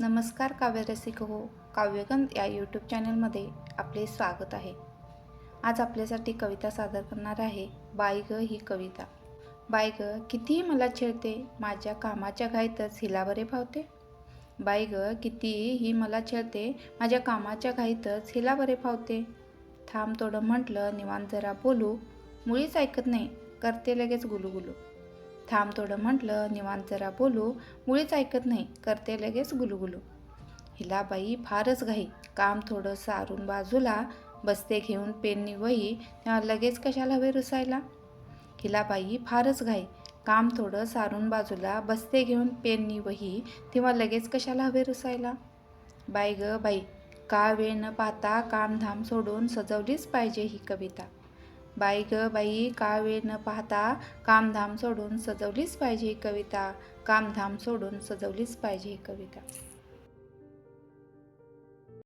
नमस्कार काव्यरसिक हो काव्यगंध या यूट्यूब चॅनलमध्ये आपले स्वागत आहे. आज आपल्यासाठी कविता सादर करणार आहे बाय ग ही कविता. बाय ग कितीही मला छेडते माझ्या कामाच्या घाईतच हिला बरे फावते बाय ग कितीही ही मला छेडते माझ्या कामाच्या घाईतच हिला बरे फावते थांब थोडं म्हटलं निवांत जरा बोलू. मुळीच ऐकत नाही करते लगेच गुलुगुलू. थांब थोडं म्हटलं निवांत जरा बोलू. मुळीच ऐकत नाही. करते लगेच गुलुगुलू. हिला बाई फारच घाई. काम थोडं सारून बाजूला बसते घेऊन पेननी वही तेव्हा लगेच कशाला हवे रुसायला? हिला बाई फारच घाई. काम थोडं सारून बाजूला बसते घेऊन पेननी वही तेव्हा लगेच कशाला हवे रुसायला? बाई ग बाई का वेळ न पाहता कामधाम सोडून सजवलीच पाहिजे ही कविता. बाई ग बाई का वेळ न पाहता कामधाम सोडून सजवलीच पाहिजे ही कविता. कामधाम सोडून सजवलीच पाहिजे ही कविता.